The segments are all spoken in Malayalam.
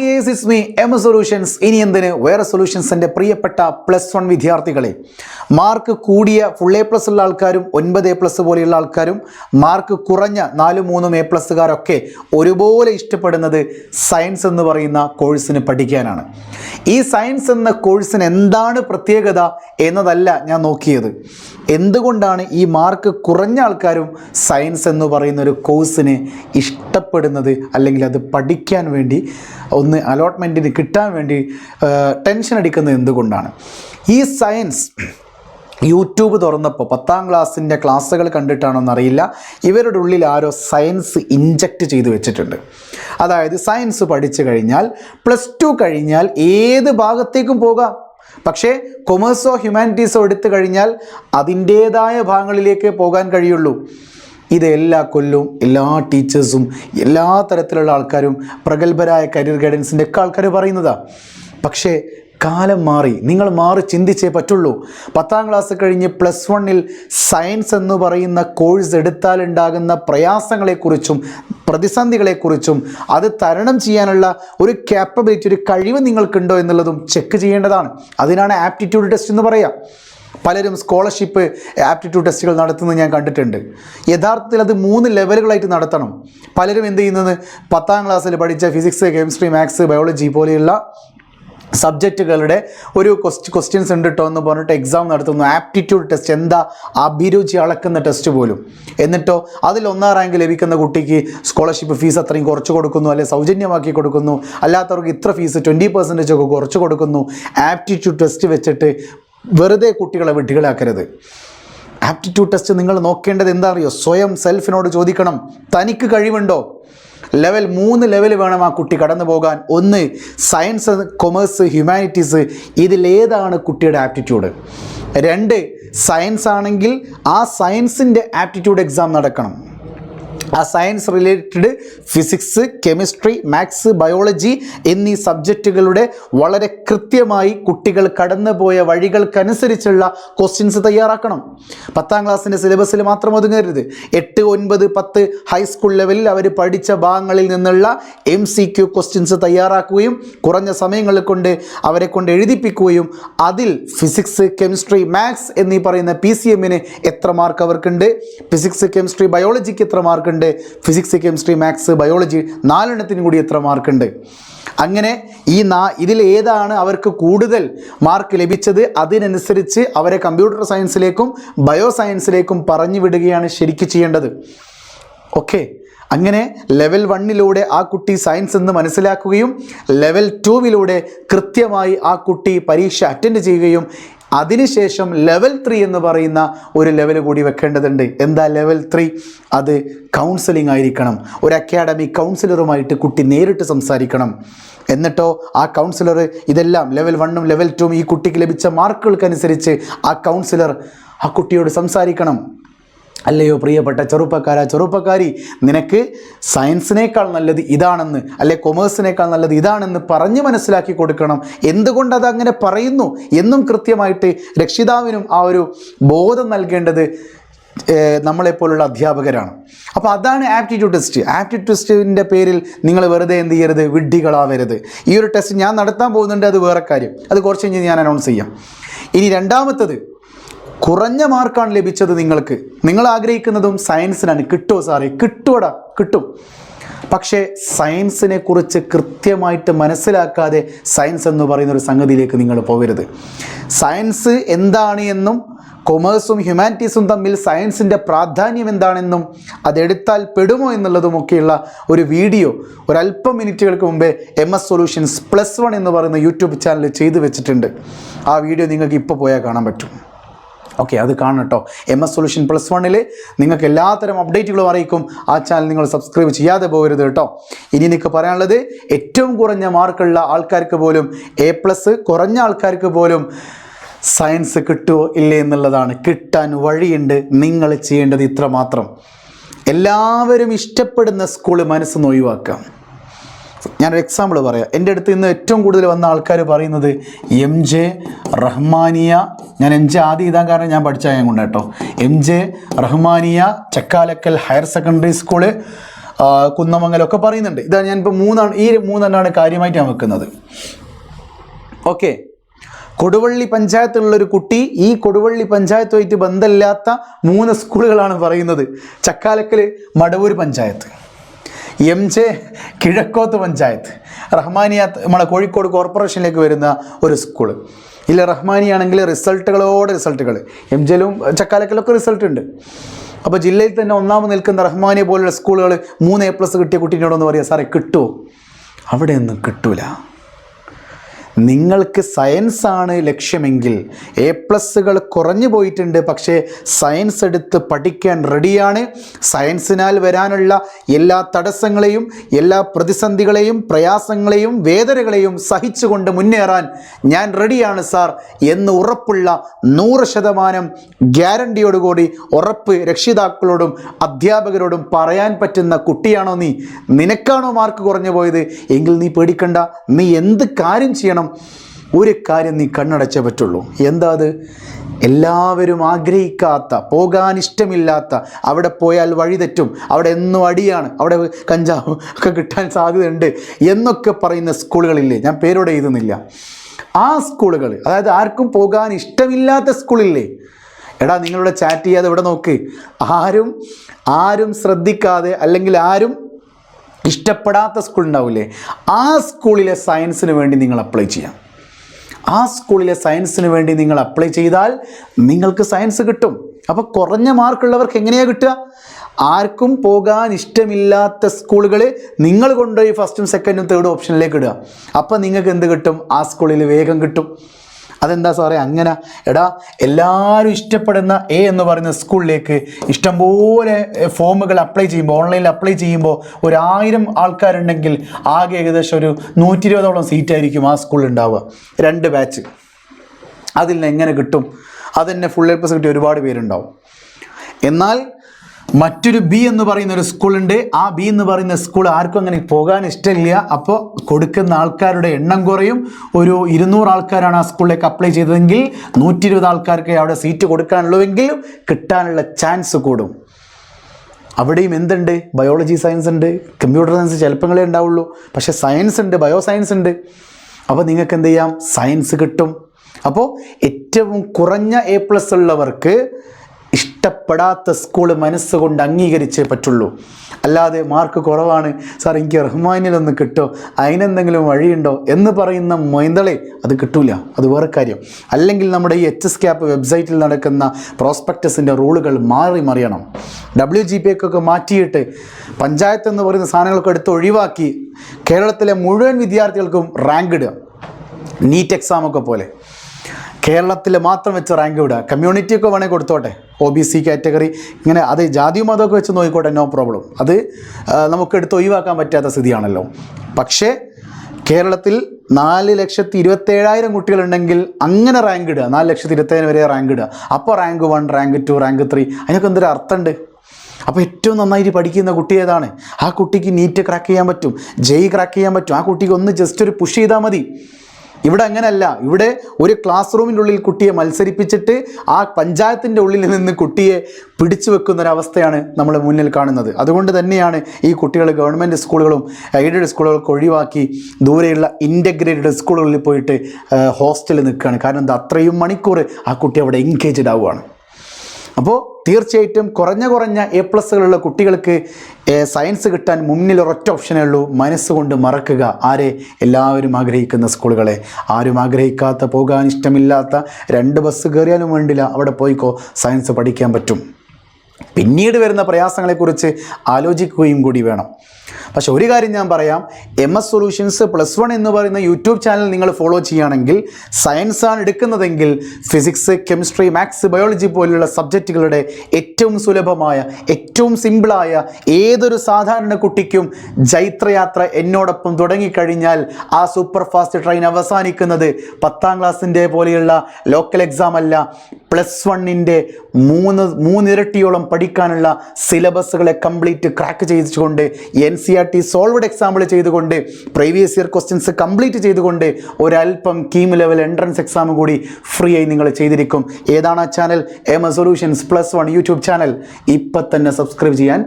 Dears is me M solutions ഇനി എന്തിന്? വേറെ സൊല്യൂഷൻസിന്റെ പ്രിയപ്പെട്ട പ്ലസ് വൺ വിദ്യാർത്ഥികളെ. മാർക്ക് കൂടിയ ഫുൾ എ പ്ലസ് ഉള്ള ആൾക്കാരും ഒൻപത് എ പ്ലസ് പോലെയുള്ള ആൾക്കാരും മാർക്ക് കുറഞ്ഞ നാലും മൂന്നും എ പ്ലസ്സുകാരൊക്കെ ഒരുപോലെ ഇഷ്ടപ്പെടുന്നത് സയൻസ് എന്ന് പറയുന്ന കോഴ്സിന് പഠിക്കാനാണ്. ഈ സയൻസ് എന്ന കോഴ്സിന് എന്താണ് പ്രത്യേകത എന്നതല്ല ഞാൻ നോക്കിയത്. എന്തുകൊണ്ടാണ് ഈ മാർക്ക് കുറഞ്ഞ ആൾക്കാരും സയൻസ് എന്ന് പറയുന്ന ഒരു കോഴ്സിനെ ഇഷ്ടപ്പെടുന്നത് അല്ലെങ്കിൽ അത് പഠിക്കാൻ വേണ്ടി ഒന്ന് അലോട്ട്മെന്റിന് കിട്ടാൻ വേണ്ടി ടെൻഷൻ അടിക്കുന്നത് എന്തുകൊണ്ടാണ്? ഈ സയൻസ് യൂട്യൂബ് തുറന്നപ്പോൾ പത്താം ക്ലാസ്സിന്റെ ക്ലാസ്സുകൾ കണ്ടിട്ടാണോന്നറിയില്ല ഇവരുടെ ഉള്ളിൽ ആരോ സയൻസ് ഇഞ്ചക്റ്റ് ചെയ്ത് വെച്ചിട്ടുണ്ട്. അതായത് സയൻസ് പഠിച്ചു കഴിഞ്ഞാൽ പ്ലസ് ടു കഴിഞ്ഞാൽ ഏത് ഭാഗത്തേക്കും പോകാം. പക്ഷേ കൊമേഴ്സോ ഹ്യൂമാനിറ്റീസോ എടുത്തു കഴിഞ്ഞാൽ അതിന്റേതായ ഭാഗങ്ങളിലേക്ക് പോകാൻ കഴിയുള്ളൂ. ഇത് എല്ലാ കൊല്ലവും എല്ലാ ടീച്ചേഴ്സും എല്ലാ തരത്തിലുള്ള ആൾക്കാരും പ്രഗത്ഭരായ കരിയർ ഗൈഡൻസിന്റെ ഒക്കെ ആൾക്കാർ പറയുന്നതാണ് പക്ഷേ കാലം മാറി നിങ്ങൾ മാറി ചിന്തിച്ചേ പറ്റുള്ളൂ. പത്താം ക്ലാസ് കഴിഞ്ഞ് പ്ലസ് വണ്ണിൽ സയൻസ് എന്ന് പറയുന്ന കോഴ്സ് എടുത്താലുണ്ടാകുന്ന പ്രയാസങ്ങളെക്കുറിച്ചും പ്രതിസന്ധികളെക്കുറിച്ചും അത് തരണം ചെയ്യാനുള്ള ഒരു ക്യാപ്പബിലിറ്റി ഒരു കഴിവ് നിങ്ങൾക്കുണ്ടോ എന്നുള്ളതും ചെക്ക് ചെയ്യേണ്ടതാണ്. അതിനാണ് ആപ്റ്റിറ്റ്യൂഡ് ടെസ്റ്റ് എന്ന് പറയുക പലരും സ്കോളർഷിപ്പ് ആപ്റ്റിറ്റ്യൂഡ് ടെസ്റ്റുകൾ നടത്തുന്നത് ഞാൻ കണ്ടിട്ടുണ്ട്. യഥാർത്ഥത്തിൽ അത് മൂന്ന് ലെവലുകളായിട്ട് നടത്തണം. പലരും എന്ത് ചെയ്യുന്നത്? പത്താം ക്ലാസ്സിൽ പഠിച്ച ഫിസിക്സ് കെമിസ്ട്രി മാത്സ് ബയോളജി പോലെയുള്ള സബ്ജക്റ്റുകളുടെ ഒരു ക്വസ്റ്റ് ക്വസ്റ്റ്യൻസ് ഉണ്ട് കേട്ടോ എന്ന് പറഞ്ഞിട്ട് എക്സാം നടത്തുന്നു. ആപ്റ്റിറ്റ്യൂഡ് ടെസ്റ്റ് എന്താ? അഭിരുചി അളക്കുന്ന ടെസ്റ്റ് പോലും. എന്നിട്ടോ അതിൽ ഒന്നാം റാങ്ക് ലഭിക്കുന്ന കുട്ടിക്ക് സ്കോളർഷിപ്പ് ഫീസ് അത്രയും കുറച്ച് കൊടുക്കുന്നു അല്ലെങ്കിൽ സൗജന്യമാക്കി കൊടുക്കുന്നു. അല്ലാത്തവർക്ക് ഇത്ര ഫീസ് ട്വന്റി പെർസെന്റേജ് ഒക്കെ കുറച്ച് കൊടുക്കുന്നു. ആപ്റ്റിറ്റ്യൂഡ് ടെസ്റ്റ് വെച്ചിട്ട് വെറുതെ കുട്ടികളെ വിട്ടുകളാക്കരുത് ആപ്റ്റിറ്റ്യൂഡ് ടെസ്റ്റ് നിങ്ങൾ നോക്കേണ്ടത് എന്താ അറിയോ സ്വയം സെൽഫിനോട് ചോദിക്കണം. തനിക്ക് കഴിവുണ്ടോ? ലെവൽ മൂന്ന് ലെവൽ വേണം ആ കുട്ടി കടന്നു പോകാൻ. ഒന്ന് സയൻസ് കൊമേഴ്സ് ഹ്യൂമാനിറ്റീസ് ഇതിലേതാണ് കുട്ടിയുടെ ആപ്റ്റിറ്റ്യൂഡ് രണ്ട് സയൻസ് ആണെങ്കിൽ ആ സയൻസിന്റെ ആപ്റ്റിറ്റ്യൂഡ് എക്സാം നടക്കണം. ആ science related physics chemistry maths biology എന്നീ സബ്ജക്റ്റുകളുടെ വളരെ കൃത്യമായി കുട്ടികൾ കടന്നുപോയ വഴികൾക്കനുസരിച്ചുള്ള ക്വസ്റ്റ്യൻസ് തയ്യാറാക്കണം. പത്താം ക്ലാസ്സിന്റെ സിലബസിൽ മാത്രം ഒതുങ്ങരുത്. എട്ട് ഒൻപത് പത്ത് ഹൈസ്കൂൾ ലെവലിൽ അവർ പഠിച്ച ഭാഗങ്ങളിൽ നിന്നുള്ള എം സി ക്യു ക്വസ്റ്റ്യൻസ് തയ്യാറാക്കുകയും കുറഞ്ഞ സമയങ്ങൾ കൊണ്ട് അവരെ കൊണ്ട് എഴുതിപ്പിക്കുകയും അതിൽ ഫിസിക്സ് കെമിസ്ട്രി മാത്സ് എന്നീ പറയുന്ന പി സി എമ്മിന് എത്ര മാർക്ക് അവർക്കുണ്ട്? ഫിസിക്സ് കെമിസ്ട്രി ബയോളജിക്ക് എത്ര മാർക്കുണ്ട് ഫിസിക്സ് കെമിസ്ട്രി മാത്സ് ബയോളജി നാലെണ്ണത്തിനും കൂടി എത്ര മാർക്കുണ്ട്? അങ്ങനെ ഈ നാ ഇതിൽ ഏതാണ് അവർക്ക് കൂടുതൽ മാർക്ക് ലഭിച്ചത്? അതിനനുസരിച്ച് അവരെ കമ്പ്യൂട്ടർ സയൻസിലേക്കും ബയോ സയൻസിലേക്കും പറഞ്ഞു വിടുകയാണ് ശരിക്കും ചെയ്യേണ്ടത്. ഓക്കെ അങ്ങനെ ലെവൽ വണ്ണിലൂടെ ആ കുട്ടി സയൻസ് എന്ന് മനസ്സിലാക്കുകയും ലെവൽ ടൂവിലൂടെ കൃത്യമായി ആ കുട്ടി പരീക്ഷ അറ്റൻഡ് ചെയ്യുകയും അതിനുശേഷം ലെവൽ ത്രീ എന്ന് പറയുന്ന ഒരു ലെവൽ കൂടി വെക്കേണ്ടതുണ്ട്. എന്താ ലെവൽ ത്രീ അത് കൗൺസിലിംഗ് ആയിരിക്കണം. ഒരു അക്കാഡമിക് കൗൺസിലറുമായിട്ട് കുട്ടി നേരിട്ട് സംസാരിക്കണം. എന്നിട്ടോ ആ കൗൺസിലർ ഇതെല്ലാം ലെവൽ വണ്ണും ലെവൽ ടുവും ഈ കുട്ടിക്ക് ലഭിച്ച മാർക്കുകൾക്കനുസരിച്ച് ആ കൗൺസിലർ ആ കുട്ടിയോട് സംസാരിക്കണം. അല്ലയോ പ്രിയപ്പെട്ട ചെറുപ്പക്കാര ചെറുപ്പക്കാരി നിനക്ക് സയൻസിനേക്കാൾ നല്ലത് ഇതാണെന്ന് അല്ലെ കൊമേഴ്സിനേക്കാൾ നല്ലത് ഇതാണെന്ന് പറഞ്ഞ് മനസ്സിലാക്കി കൊടുക്കണം. എന്തുകൊണ്ട് അതങ്ങനെ പറയുന്നു? എന്നും കൃത്യമായിട്ട് രക്ഷിതാവിനും ആ ഒരു ബോധം നൽകേണ്ടത് നമ്മളെപ്പോലുള്ള അധ്യാപകരാണ്. അപ്പോൾ അതാണ് ആപ്റ്റിറ്റ്യൂഡ് ടെസ്റ്റ്. ആപ്റ്റിറ്റ്യൂഡ് ടെസ്റ്റിന്റെ പേരിൽ നിങ്ങൾ വെറുതെ എന്ത് ചെയ്യരുത്? വിഡ്ഢികളാവരുത്. ഈ ഒരു ടെസ്റ്റ് ഞാൻ നടത്താൻ പോകുന്നുണ്ട് അത് വേറെ കാര്യം. അത് കുറച്ച് കഴിഞ്ഞ് ഞാൻ അനൗൺസ് ചെയ്യാം. ഇനി രണ്ടാമത്തത് കുറഞ്ഞ മാർക്കാണ് ലഭിച്ചത് നിങ്ങൾക്ക്. നിങ്ങൾ ആഗ്രഹിക്കുന്നതും സയൻസിനാണ്. കിട്ടുമോ സാറേ കിട്ടുമടാ കിട്ടും. പക്ഷേ സയൻസിനെ കുറിച്ച് കൃത്യമായിട്ട് മനസ്സിലാക്കാതെ സയൻസ് എന്ന് പറയുന്ന ഒരു സംഗതിയിലേക്ക് നിങ്ങൾ പോകരുത് സയൻസ് എന്താണ് എന്നും കൊമേഴ്സും ഹ്യൂമാനിറ്റീസും തമ്മിൽ സയൻസിന്റെ പ്രാധാന്യം എന്താണെന്നും അതെടുത്താൽ പെടുമോ എന്നുള്ളതുമൊക്കെയുള്ള ഒരു വീഡിയോ ഒരല്പം മിനിറ്റുകൾക്ക് മുമ്പേ M S solutions plus one എന്ന് പറയുന്ന യൂട്യൂബ് ചാനൽ ചെയ്തു വെച്ചിട്ടുണ്ട്. ആ വീഡിയോ നിങ്ങൾക്ക് ഇപ്പോൾ പോയാൽ കാണാൻ പറ്റും. ഓക്കെ അത് കാണണം കേട്ടോ എം എസ് സൊല്യൂഷൻ പ്ലസ് വണ്ണിൽ നിങ്ങൾക്ക് എല്ലാത്തരം അപ്ഡേറ്റുകളും അറിയിക്കും. ആ ചാനൽ നിങ്ങൾ സബ്സ്ക്രൈബ് ചെയ്യാതെ പോകരുത് കേട്ടോ ഇനി എനിക്ക് പറയാനുള്ളത് ഏറ്റവും കുറഞ്ഞ മാർക്കുള്ള ആൾക്കാർക്ക് പോലും എ പ്ലസ് കുറഞ്ഞ ആൾക്കാർക്ക് പോലും സയൻസ് കിട്ടുമോ ഇല്ലേ എന്നുള്ളതാണ്. കിട്ടാൻ വഴിയുണ്ട്. നിങ്ങൾ ചെയ്യേണ്ടത് ഇത്ര മാത്രം. എല്ലാവരും ഇഷ്ടപ്പെടുന്ന സ്കൂൾ മനസ്സ് ഒഴിവാക്കാം. ഞാനൊരു എക്സാമ്പിൾ പറയാം. എന്റെ അടുത്ത് ഇന്ന് ഏറ്റവും കൂടുതൽ വന്ന ആൾക്കാർ പറയുന്നത് എം ജെ റഹ്മാനിയ ഞാൻ എം ജെ ആദ്യം ഇതാൻ കാരണം ഞാൻ പഠിച്ച ഞാൻ കൊണ്ട് കേട്ടോ. M J Rahmania Chakkalakkal higher secondary school ആ, കുന്നമംഗലം ഒക്കെ പറയുന്നുണ്ട്. ഇതാ ഞാൻ ഇപ്പോൾ മൂന്നാണ് ഈ മൂന്നെണ്ണമാണ് കാര്യമായിട്ട് ഞാൻ വെക്കുന്നത്. ഓക്കെ കൊടുവള്ളി പഞ്ചായത്തിലുള്ള ഒരു കുട്ടി ഈ കൊടുവള്ളി പഞ്ചായത്തുമായിട്ട് ബന്ധമില്ലാത്ത മൂന്ന് സ്കൂളുകളാണ് പറയുന്നത്. ചക്കാലക്കൽ മടവൂർ പഞ്ചായത്ത് എം ജെ കിഴക്കോത്ത് പഞ്ചായത്ത് റഹ്മാനിയ നമ്മളെ കോഴിക്കോട് കോർപ്പറേഷനിലേക്ക് വരുന്ന ഒരു സ്കൂൾ. ഇല്ല റഹ്മാനി ആണെങ്കിൽ റിസൾട്ടുകളോട് റിസൾട്ടുകൾ. എം ജിയിലും ചക്കാലക്കലൊക്കെ റിസൾട്ട് ഉണ്ട്. അപ്പോൾ ജില്ലയിൽ തന്നെ ഒന്നാമത് നിൽക്കുന്ന റഹ്മാനി പോലുള്ള സ്കൂളുകൾ മൂന്ന് എ പ്ലസ് കിട്ടിയ കുട്ടീനോടൊന്ന് പറയുക സാറേ കിട്ടുമോ അവിടെയൊന്നും കിട്ടൂല. നിങ്ങൾക്ക് സയൻസ് ആണ് ലക്ഷ്യമെങ്കിൽ എ പ്ലസ്സുകൾ കുറഞ്ഞു പോയിട്ടുണ്ട്. പക്ഷേ സയൻസ് എടുത്ത് പഠിക്കാൻ റെഡിയാണ് സയൻസിനാൽ വരാനുള്ള എല്ലാ തടസ്സങ്ങളെയും എല്ലാ പ്രതിസന്ധികളെയും പ്രയാസങ്ങളെയും വേദനകളെയും സഹിച്ചുകൊണ്ട് മുന്നേറാൻ ഞാൻ റെഡിയാണ് സാർ എന്ന് ഉറപ്പുള്ള നൂറ് ശതമാനം ഗ്യാരണ്ടിയോടുകൂടി ഉറപ്പ് രക്ഷിതാക്കളോടും അധ്യാപകരോടും പറയാൻ പറ്റുന്ന കുട്ടിയാണോ നീ? നിനക്കാണോ മാർക്ക് കുറഞ്ഞു പോയത്? എങ്കിൽ നീ പേടിക്കണ്ട. നീ എന്ത് കാര്യം ചെയ്യണം? ഒരു കാര്യം നീ കണ്ണടച്ചേ പറ്റുള്ളൂ. എന്താ അത്? എല്ലാവരും ആഗ്രഹിക്കാത്ത പോകാൻ ഇഷ്ടമില്ലാത്ത അവിടെ പോയാൽ വഴി തെറ്റും അവിടെ എന്നും അടിയാണ് അവിടെ കഞ്ചാവ് ഒക്കെ കിട്ടാൻ സാധ്യതയുണ്ട് എന്നൊക്കെ പറയുന്ന സ്കൂളുകളില്ലേ? ഞാൻ പേരോടെ എഴുതുന്നില്ല. ആ സ്കൂളുകൾ അതായത് ആർക്കും പോകാൻ ഇഷ്ടമില്ലാത്ത സ്കൂളില്ലേ? എടാ നിങ്ങളുടെ ചാറ്റ് ചെയ്യാതെ ഇവിടെ നോക്ക്. ആരും ആരും ശ്രദ്ധിക്കാതെ അല്ലെങ്കിൽ ആരും ഇഷ്ടപ്പെടാത്ത സ്കൂൾ ഉണ്ടാവില്ലേ ആ സ്കൂളിലെ സയൻസിന് വേണ്ടി നിങ്ങൾ അപ്ലൈ ചെയ്യാം. ആ സ്കൂളിലെ സയൻസിന് വേണ്ടി നിങ്ങൾ അപ്ലൈ ചെയ്താൽ നിങ്ങൾക്ക് സയൻസ് കിട്ടും. അപ്പോൾ കുറഞ്ഞ മാർക്കുള്ളവർക്ക് എങ്ങനെയാണ് കിട്ടുക? ആർക്കും പോകാൻ ഇഷ്ടമില്ലാത്ത സ്കൂളുകൾ നിങ്ങൾ കൊണ്ടുപോയി ഫസ്റ്റും സെക്കൻഡും തേർഡും ഓപ്ഷനിലേക്ക് ഇടുക. അപ്പോൾ നിങ്ങൾക്ക് എന്ത് കിട്ടും? ആ സ്കൂളിൽ വേഗം കിട്ടും. അതെന്താ സാറേ? അങ്ങനെ എടാ എല്ലാവരും ഇഷ്ടപ്പെടുന്ന എ എന്ന് പറയുന്ന സ്കൂളിലേക്ക് ഇഷ്ടംപോലെ ഫോമുകൾ അപ്ലൈ ചെയ്യുമ്പോൾ ഓൺലൈനിൽ അപ്ലൈ ചെയ്യുമ്പോൾ ഒരു ആയിരം ആൾക്കാരുണ്ടെങ്കിൽ ആകെ ഏകദേശം ഒരു നൂറ്റി ഇരുപതോളം സീറ്റായിരിക്കും ആ സ്കൂളിൽ ഉണ്ടാവുക. രണ്ട് ബാച്ച്. അതിൽ നിന്ന് എങ്ങനെ കിട്ടും? അതെന്നെ ഫുൾ എ പ്ലസ് കിട്ടിയ ഒരുപാട് പേരുണ്ടാവും. എന്നാൽ മറ്റൊരു ബി എന്ന് പറയുന്ന ഒരു സ്കൂളുണ്ട് ആ ബി എന്ന് പറയുന്ന സ്കൂൾ ആർക്കും അങ്ങനെ പോകാൻ ഇഷ്ടമില്ല. അപ്പോൾ കൊടുക്കുന്ന ആൾക്കാരുടെ എണ്ണം കുറയും. ഒരു ഇരുന്നൂറ് ആൾക്കാരാണ് ആ സ്കൂളിലേക്ക് അപ്ലൈ ചെയ്തതെങ്കിൽ നൂറ്റി ഇരുപത് ആൾക്കാർക്ക് അവിടെ സീറ്റ് കൊടുക്കാനുള്ളൂവെങ്കിൽ കിട്ടാനുള്ള ചാൻസ് കൂടും. അവിടെയും എന്തുണ്ട്? ബയോളജി സയൻസ് ഉണ്ട്. കമ്പ്യൂട്ടർ സയൻസ് ചിലപ്പങ്ങളേ ഉണ്ടാവുള്ളൂ. പക്ഷേ സയൻസ് ഉണ്ട് ബയോ സയൻസ് ഉണ്ട്. അപ്പോൾ നിങ്ങൾക്ക് എന്ത് ചെയ്യാം? സയൻസ് കിട്ടും. അപ്പോൾ ഏറ്റവും കുറഞ്ഞ എ പ്ലസ് ഉള്ളവർക്ക് ഇഷ്ടപ്പെടാത്ത സ്കൂൾ മനസ്സുകൊണ്ട് അംഗീകരിച്ചേ പറ്റുള്ളൂ. അല്ലാതെ മാർക്ക് കുറവാണ്. സാർ എനിക്ക് റഹ്മാനിലൊന്ന് കിട്ടോ? അതിനെന്തെങ്കിലും വഴിയുണ്ടോ? എന്ന് പറയുന്ന മൊയ്തളെ അത് കിട്ടൂല. അത് വേറെ കാര്യം. അല്ലെങ്കിൽ നമ്മുടെ ഈ എച്ച് എസ് ക്യാപ്പ് വെബ്സൈറ്റിൽ നടക്കുന്ന പ്രോസ്പെക്ടസിന്റെ റൂളുകൾ മാറി മറിയണം. ഡബ്ല്യു ജി പി ഒക്കെ മാറ്റിയിട്ട് പഞ്ചായത്ത് എന്ന് പറയുന്ന സാധനങ്ങളൊക്കെ എടുത്ത് ഒഴിവാക്കി കേരളത്തിലെ മുഴുവൻ വിദ്യാർത്ഥികൾക്കും റാങ്ക് ഇടുക. നീറ്റ് എക്സാമൊക്കെ പോലെ. കേരളത്തിൽ മാത്രം വെച്ച് റാങ്ക് വിടുക കമ്മ്യൂണിറ്റിയൊക്കെ വേണേൽ കൊടുത്തോട്ടെ. ഒ ബി സി കാറ്റഗറി ഇങ്ങനെ അത് ജാതിയും മതമൊക്കെ വെച്ച് നോക്കിക്കോട്ടെ നോ പ്രോബ്ലം അത് നമുക്ക് എടുത്ത് ഒഴിവാക്കാൻ പറ്റാത്ത സ്ഥിതിയാണല്ലോ. പക്ഷേ കേരളത്തിൽ നാല് ലക്ഷത്തി ഇരുപത്തേഴായിരം കുട്ടികളുണ്ടെങ്കിൽ അങ്ങനെ റാങ്ക് ഇടുക. നാല് ലക്ഷത്തി ഇരുപത്തേഴ് വരെ റാങ്ക് ഇടുക. അപ്പോൾ rank one rank two rank three അതിനൊക്കെ എന്തൊരു അർത്ഥമുണ്ട്? അപ്പോൾ ഏറ്റവും നന്നായിട്ട് പഠിക്കുന്ന കുട്ടി ഏതാണ്? ആ കുട്ടിക്ക് നീറ്റ് ക്രാക്ക് ചെയ്യാൻ പറ്റും. ജെയ് ക്രാക്ക് ചെയ്യാൻ പറ്റും. ആ കുട്ടിക്ക് ഒന്ന് ജസ്റ്റ് ഒരു പുഷ് ചെയ്താൽ മതി. ഇവിടെ അങ്ങനല്ല. ഇവിടെ ഒരു ക്ലാസ് റൂമിന്റെ ഉള്ളിൽ കുട്ടിയെ മത്സരിപ്പിച്ചിട്ട് ആ പഞ്ചായത്തിന്റെ ഉള്ളിൽ നിന്ന് കുട്ടിയെ പിടിച്ചു വെക്കുന്ന ഒരവസ്ഥയാണ് നമ്മൾ മുന്നിൽ കാണുന്നത്. അതുകൊണ്ട് തന്നെയാണ് ഈ കുട്ടികൾ ഗവൺമെന്റ് സ്കൂളുകളും എയ്ഡഡ് സ്കൂളുകളൊക്കെ ഒഴിവാക്കി ദൂരെയുള്ള ഇന്റഗ്രേറ്റഡ് സ്കൂളുകളിൽ പോയിട്ട് ഹോസ്റ്റലിൽ നിൽക്കുകയാണ്. കാരണം എന്താ? അത്രയും മണിക്കൂർ ആ കുട്ടി അവിടെ എൻഗേജ്ഡ് ആവുകയാണ്. അപ്പോൾ തീർച്ചയായിട്ടും കുറഞ്ഞ കുറഞ്ഞ എ പ്ലസ്സുകളുള്ള കുട്ടികൾക്ക് സയൻസ് കിട്ടാൻ മുന്നിൽ ഒരൊറ്റ ഓപ്ഷനേ ഉള്ളൂ മനസ്സുകൊണ്ട് മറക്കുക. ആരെ? എല്ലാവരും ആഗ്രഹിക്കുന്ന സ്കൂളുകളെ. ആരും ആഗ്രഹിക്കാത്ത പോകാൻ ഇഷ്ടമില്ലാത്ത രണ്ട് ബസ് കയറിയാലും വേണ്ടില്ല. അവിടെ പോയിക്കോ സയൻസ് പഠിക്കാൻ പറ്റും. പിന്നീട് വരുന്ന പ്രയാസങ്ങളെക്കുറിച്ച് ആലോചിക്കുകയും കൂടി വേണം. പക്ഷെ ഒരു കാര്യം ഞാൻ പറയാം M S solutions plus one എന്ന് പറയുന്ന യൂട്യൂബ് ചാനൽ നിങ്ങൾ ഫോളോ ചെയ്യുകയാണെങ്കിൽ സയൻസ് ആണ് എടുക്കുന്നതെങ്കിൽ ഫിസിക്സ് കെമിസ്ട്രി മാത്സ് ബയോളജി പോലുള്ള സബ്ജക്റ്റുകളുടെ ഏറ്റവും സുലഭമായ ഏറ്റവും സിമ്പിളായ ഏതൊരു സാധാരണ കുട്ടിക്കും ജൈത്രയാത്ര എന്നോടൊപ്പം തുടങ്ങിക്കഴിഞ്ഞാൽ ആ സൂപ്പർ ഫാസ്റ്റ് ട്രെയിൻ അവസാനിക്കുന്നത് പത്താം ക്ലാസ്സിന്റെ പോലെയുള്ള ലോക്കൽ എക്സാം അല്ല പ്ലസ് വണ്ണിന്റെ മൂന്ന് മൂന്നിരട്ടിയോളം പഠിക്കാനുള്ള സിലബസുകളെ കംപ്ലീറ്റ് ക്രാക്ക് ചെയ്തുകൊണ്ട് N C R T solved example ചെയ്തുകൊണ്ട് പ്രീവിയസ് ഇയർ ക്വസ്റ്റ്യൻസ് കംപ്ലീറ്റ് ചെയ്തുകൊണ്ട് ഒരല്പം കീം ലെവൽ എൻട്രൻസ് എക്സാം കൂടി ഫ്രീ ആയി നിങ്ങൾ ചെയ്തിരിക്കും. ഏതാണ് ആ channel M A solutions plus one YouTube channel ഇപ്പം തന്നെ സബ്സ്ക്രൈബ് ചെയ്യാൻ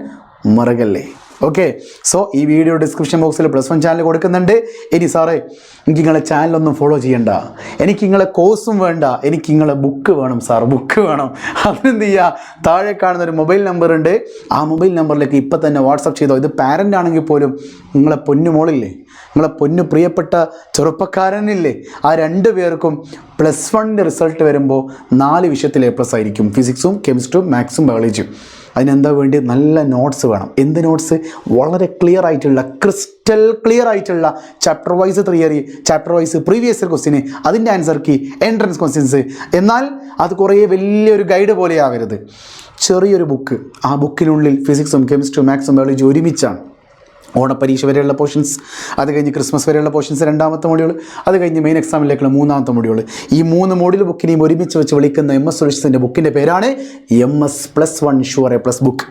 മറക്കല്ലേ? ഓക്കെ സോ ഈ വീഡിയോ ഡിസ്ക്രിപ്ഷൻ ബോക്സിൽ പ്ലസ് വൺ ചാനൽ കൊടുക്കുന്നുണ്ട്. ഇനി സാറേ എനിക്ക് നിങ്ങളെ ചാനലൊന്നും ഫോളോ ചെയ്യണ്ട. എനിക്ക് നിങ്ങളെ കോഴ്സും വേണ്ട. എനിക്ക് നിങ്ങളെ ബുക്ക് വേണം സാർ ബുക്ക് വേണം. അതിനെന്ത് ചെയ്യുക താഴെ കാണുന്ന ഒരു മൊബൈൽ നമ്പർ ഉണ്ട്. ആ മൊബൈൽ നമ്പറിലേക്ക് ഇപ്പം തന്നെ വാട്സപ്പ് ചെയ്തോ? ഇത് പാരന്റ് ആണെങ്കിൽ പോലും നിങ്ങളെ പൊന്നു മോളില്ലേ? നിങ്ങളെ പൊന്നു പ്രിയപ്പെട്ട ചെറുപ്പക്കാരനില്ലേ? ആ രണ്ട് പേർക്കും പ്ലസ് വണ്ണിന്റെ റിസൾട്ട് വരുമ്പോൾ നാല് വിഷയത്തിൽ എ പ്ലസ് ആയിരിക്കും. ഫിസിക്സും കെമിസ്ട്രിയും മാത്സും ബയോളജിയും അതിനെന്താ വേണ്ടി? നല്ല നോട്ട്സ് വേണം. എന്ത് നോട്ട്സ് വളരെ ക്ലിയർ ആയിട്ടുള്ള ക്രിസ്റ്റൽ ക്ലിയർ ആയിട്ടുള്ള chapter wise theory chapter wise previous year അതിന്റെ ആൻസർ കീ എൻട്രൻസ് ക്വസ്റ്റ്യൻസ് എന്നാൽ അത് കുറേ വലിയൊരു ഗൈഡ് പോലെയാവരുത് ചെറിയൊരു ബുക്ക് ആ ബുക്കിനുള്ളിൽ ഫിസിക്സും കെമിസ്ട്രിയും മാത്സും ബയോളജി ഒരുമിച്ചാണ്. ഓണപ്പരീക്ഷ വരെയുള്ള പോർഷൻസ് അത് കഴിഞ്ഞ് ക്രിസ്മസ് വരെയുള്ള പോർഷൻസ് രണ്ടാമത്തെ മോഡ്യൂൾ അത് കഴിഞ്ഞ് മെയിൻ എക്സാമിലേക്കുള്ള മൂന്നാമത്തെ മോഡ്യൂൾ ഈ മൂന്ന് മോഡ്യൂൾ ബുക്കിനെയും ഒരുമിച്ച് വെച്ച് വിളിക്കുന്ന എം എസ് സുരക്ഷിതന്റെ ബുക്കിന്റെ പേരാണ് M S plus one sure A plus book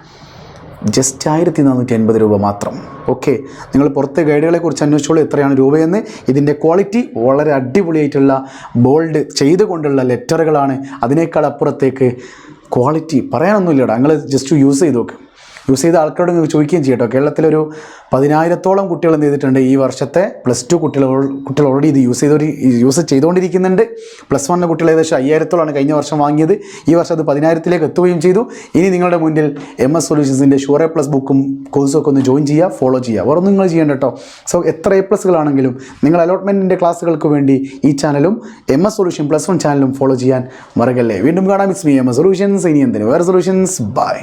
just ആയിരത്തി നാനൂറ്റി അൻപത് രൂപ മാത്രം. ഓക്കെ നിങ്ങൾ പുറത്തെ ഗൈഡുകളെ കുറിച്ച് അന്വേഷിച്ചോളൂ എത്രയാണ് രൂപയെന്ന്. ഇതിന്റെ ക്വാളിറ്റി വളരെ അടിപൊളിയായിട്ടുള്ള ബോൾഡ് ചെയ്തുകൊണ്ടുള്ള ലെറ്ററുകളാണ് അതിനേക്കാൾ അപ്പുറത്തേക്ക് ക്വാളിറ്റി പറയാനൊന്നുമില്ലടാ. നിങ്ങൾ ജസ്റ്റ് യൂസ് ചെയ്ത് നോക്ക്. യൂസ് ചെയ്ത ആൾക്കാരോട് നിങ്ങൾക്ക് ചോദിക്കുകയും ചെയ്യട്ടോ കേരളത്തിലൊരു പതിനായിരത്തോളം കുട്ടികൾ എന്ത് ചെയ്തിട്ടുണ്ട് ഈ വർഷത്തെ പ്ലസ് ടു കുട്ടികൾ കുട്ടികൾ ഓൾറെഡി ഇത് യൂസ് ചെയ്തവർ യൂസ് ചെയ്തുകൊണ്ടിരിക്കുന്നുണ്ട് പ്ലസ് വണ്ണിലെ കുട്ടികൾ ഏകദേശം അയ്യായിരത്തോളാണ് കഴിഞ്ഞ വർഷം വാങ്ങിയത്. ഈ വർഷം അത് പതിനായിരത്തിലേക്ക് എത്തുകയും ചെയ്തു. ഇനി നിങ്ങളുടെ മുന്നിൽ എം എസ് സൊല്യൂഷൻസിന്റെ ഷുവർ എ പ്ലസ് ബുക്കും കോഴ്സും ഒക്കെ ഒന്ന് ജോയിൻ ചെയ്യുക ഫോളോ ചെയ്യുക. വേറെ നിങ്ങൾ ചെയ്യേണ്ട കേട്ടോ. സോ എത്ര എ പ്ലസുകളാണെങ്കിലും നിങ്ങൾ അലോട്ട്മെന്റിന്റെ ക്ലാസ്സുകൾക്ക് വേണ്ടി ഈ ചാനലും M S solution plus one ചാനലും ഫോളോ ചെയ്യാൻ മറക്കല്ലേ. വീണ്ടും കാണാം. It's me M S solutions ഇനി എന്തിന്? വേറെ സൊല്യൂഷൻസ് ബൈ